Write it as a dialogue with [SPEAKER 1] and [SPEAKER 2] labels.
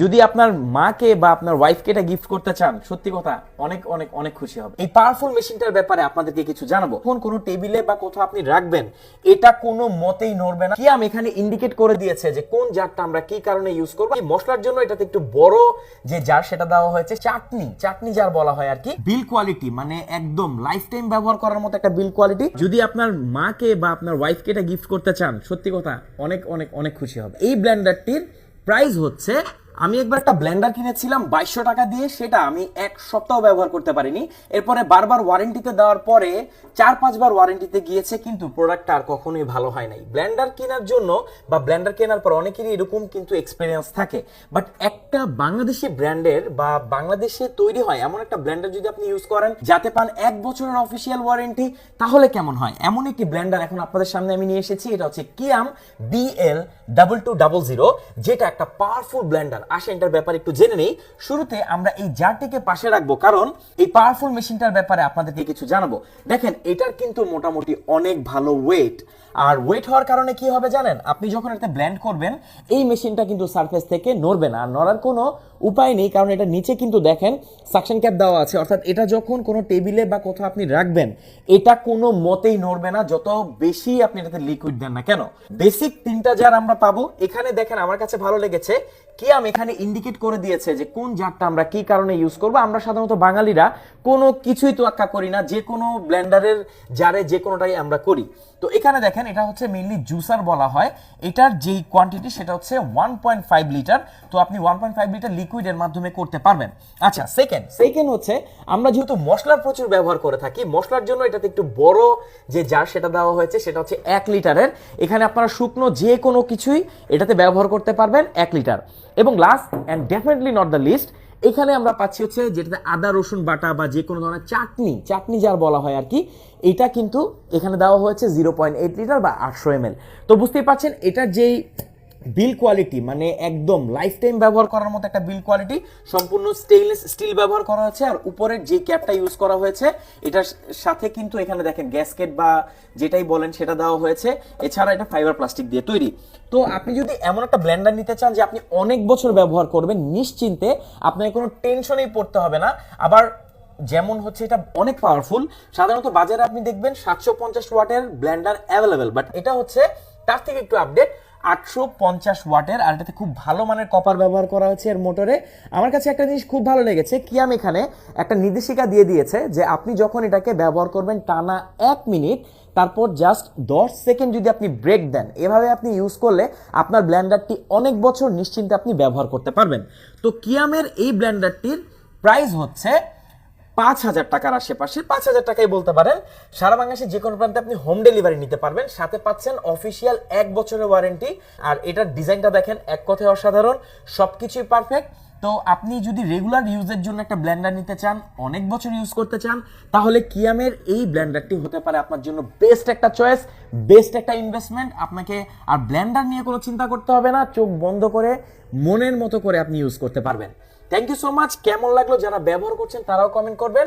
[SPEAKER 1] যদি আপনার মাকে বা আপনার ওয়াইফকে এটা গিফট করতে চান, সত্যি কথা, অনেক অনেক অনেক খুশি হবে। এই পাওয়ারফুল মেশিনটার ব্যাপারে আপনাদেরকে কিছু জানাব। কোন কোনো টেবিলে বা কোথাও আপনি রাখবেন, এটা কোনো মতেই নড়বে না। কি আমি এখানে ইন্ডিকেট করে দিয়েছে যে কোন জারটা আমরা কি কারণে ইউজ করব। এই মশলার জন্য এটাতে একটু বড় যে জার সেটা দেওয়া হয়েছে, চাটনি। চাটনি জার বলা হয় আর কি। বিল কোয়ালিটি মানে একদম লাইফ টাইম ব্যবহার করার মতো একটা বিল কোয়ালিটি যদি আপনার মাকে বা আপনার ওয়াইফকে এটা গিফট করতে চান, সত্যি কথা, অনেক অনেক অনেক খুশি হবে। এই ব্লেন্ডারটির প্রাইস হচ্ছে আমি একবার একটা ব্লেন্ডার কিনেছিলাম, বাইশশো টাকা দিয়ে, সেটা আমি এক সপ্তাহ ব্যবহার করতে পারিনি। এরপরে বারবার ওয়ারেন্টিতে দেওয়ার পরে চার, পাঁচবার ওয়ারেন্টিতে গিয়েছে, কিন্তু প্রোডাক্টটা আর কখনোই ভালো হয় নাই। ব্লেন্ডার কেনার জন্য বা ব্লেন্ডার কেনার পর অনেকেরই এরকম কিন্তু এক্সপিরিয়েন্স থাকে। বাট একটা বাংলাদেশি ব্র্যান্ডের বা বাংলাদেশে তৈরি হয় এমন একটা ব্লেন্ডার যদি আপনি ইউজ করেন, যাতে পান এক বছরের অফিসিয়াল ওয়ারেন্টি তাহলে কেমন হয়? এমন একটি ব্লেন্ডার এখন আপনাদের সামনে আমি নিয়ে এসেছি, এটা হচ্ছে Kiam BL double two double zero যেটা একটা পাওয়ারফুল ব্লেন্ডার। আসে এটার ব্যাপারে একটু জেনে নেই। শুরুতে আমরা এই জারটিকে পাশে রাখব, কারণ এই পাওয়ারফুল মেশিনটার ব্যাপারে আপনাদেরকে কিছু জানাব। দেখেন, এটার কিন্তু মোটামুটি অনেক ভালো ওয়েট আর ওয়েট হওয়ার কারণে কি হবে জানেন? আপনি যখন এটাতে ব্লেন্ড করবেন, এই মেশিনটা কিন্তু সারফেস থেকে নড়বে না। আর নড়ার কোনো উপায় নেই, কারণ এটা নিচে কিন্তু দেখেন সাকশন ক্যাপ দেওয়া আছে। অর্থাৎ এটা যখন কোনো টেবিলে বা কোথাও আপনি রাখবেন, এটা কোনো মতেই নড়বে না, যত বেশি আপনি এটাতে লিকুইড দেন না। কেন? বেসিক তিনটা জার আমরা পাবো। এখানে দেখেন, আমার কাছে ভালো লেগেছে, কি আমি এখানে ইন্ডিকেট করে দিয়েছে যে কোন জারটা আমরা কি কারণে ইউজ করব? আমরা সাধারণত বাঙালিরা কোনো কিছুই তোয়াক্কা করি না, যে কোনো ব্লেন্ডারের জারে যে কোনোটাই আমরা করি। তো এখানে দেখেন, এটা হচ্ছে মেইনলি জুসার বলা হয়। এটার যেই কোয়ান্টিটি সেটা হচ্ছে ওয়ান পয়েন্ট ফাইভ লিটার তো আপনি ওয়ান পয়েন্ট ফাইভ লিটার লিকুইডের মাধ্যমে করতে পারবেন। আচ্ছা সেকেন্ড সেকেন্ড হচ্ছে, আমরা যেহেতু মশলার প্রচুর ব্যবহার করে থাকি, মশলার জন্য এটাতে একটু বড় যে জার সেটা দেওয়া হয়েছে, সেটা হচ্ছে এক লিটারের এখানে আপনারা শুকনো যে কোনো কিছুই এটাতে ব্যবহার করতে পারবেন, এক লিটার এবং last and definitely not the least এখানে আমরা পাচ্ছি হচ্ছে যেটাতে আদা, রসুন, বাটা বা যে কোনো ধরনের চাটনি চাটনি যার বলা হয় আর কি, এটা কিন্তু এখানে দেওয়া হয়েছে জিরো পয়েন্ট এইট লিটার বা আটশো এম তো বুঝতেই পারছেন, এটা যেই বিল কোয়ালিটি মানে একদম লাইফ টাইম ব্যবহার করার মতো একটা বিল কোয়ালিটি সম্পূর্ণ স্টেইনলেস স্টিল ব্যবহার করা হয়েছে, আর উপরের যে ক্যাপটা ইউজ করা হয়েছে, এটার সাথে কিন্তু এখানে দেখেন গ্যাসকেট বা যেটাই বলেন সেটা দেওয়া হয়েছে, এছাড়া এটা ফাইবার প্লাস্টিক দিয়ে তৈরি। তো আপনি যদি এমন একটা ব্লেন্ডার নিতে চান যে আপনি অনেক বছর ব্যবহার করবেন, নিশ্চিন্তে আপনাকে কোনো টেনশনেই পড়তে হবে না। আবার যেমন হচ্ছে এটা অনেক পাওয়ারফুল সাধারণত বাজারে আপনি দেখবেন সাতশো পঞ্চাশ ওয়াটের ব্লেন্ডার অ্যাভেলেবেল বাট এটা হচ্ছে তার থেকে একটু আপডেট আটশো পঞ্চাশ ওয়াটের, আর এটাতে খুব ভালো মানের কপার ব্যবহার করা হয়েছে এর মোটরে। আমার কাছে একটা জিনিস খুব ভালো লেগেছে কিয়াম এখানে একটা নির্দেশিকা দিয়ে দিয়েছে যে আপনি যখন এটাকে ব্যবহার করবেন টানা এক মিনিট, তারপর জাস্ট দশ সেকেন্ড যদি আপনি ব্রেক দেন, এভাবে আপনি ইউজ করলে আপনার ব্ল্যান্ডারটি অনেক বছর নিশ্চিন্তে আপনি ব্যবহার করতে পারবেন। তো কিয়ামের এই ব্ল্যান্ডারটির প্রাইস হচ্ছে পাঁচ হাজার টাকার আশেপাশে, পাঁচ হাজার টাকাই বলতে পারেন। সারা বাংলাদেশে যে কোনো প্রান্তে আপনি হোম ডেলিভারি নিতে পারবেন। সাথে পাচ্ছেন অফিসিয়াল এক বছরের ওয়ারেন্টি আর এটার ডিজাইনটা দেখেন, এক কথায় অসাধারণ। সব কিছুই পারফেক্ট তো আপনি যদি রেগুলার ইউজের জন্য একটা ব্ল্যান্ডার নিতে চান, অনেক বছর ইউজ করতে চান, তাহলে কিয়ামের এই ব্ল্যান্ডারটি হতে পারে আপনার জন্য বেস্ট একটা চয়েস বেস্ট একটা ইনভেস্টমেন্ট আপনাকে আর ব্ল্যান্ডার নিয়ে কোনো চিন্তা করতে হবে না, চোখ বন্ধ করে, মনের মতো করে আপনি ইউজ করতে পারবেন। থ্যাংক ইউ সো মাচ কেমন লাগল? যারা ব্যবহার করছেন তারাও কমেন্ট করবেন।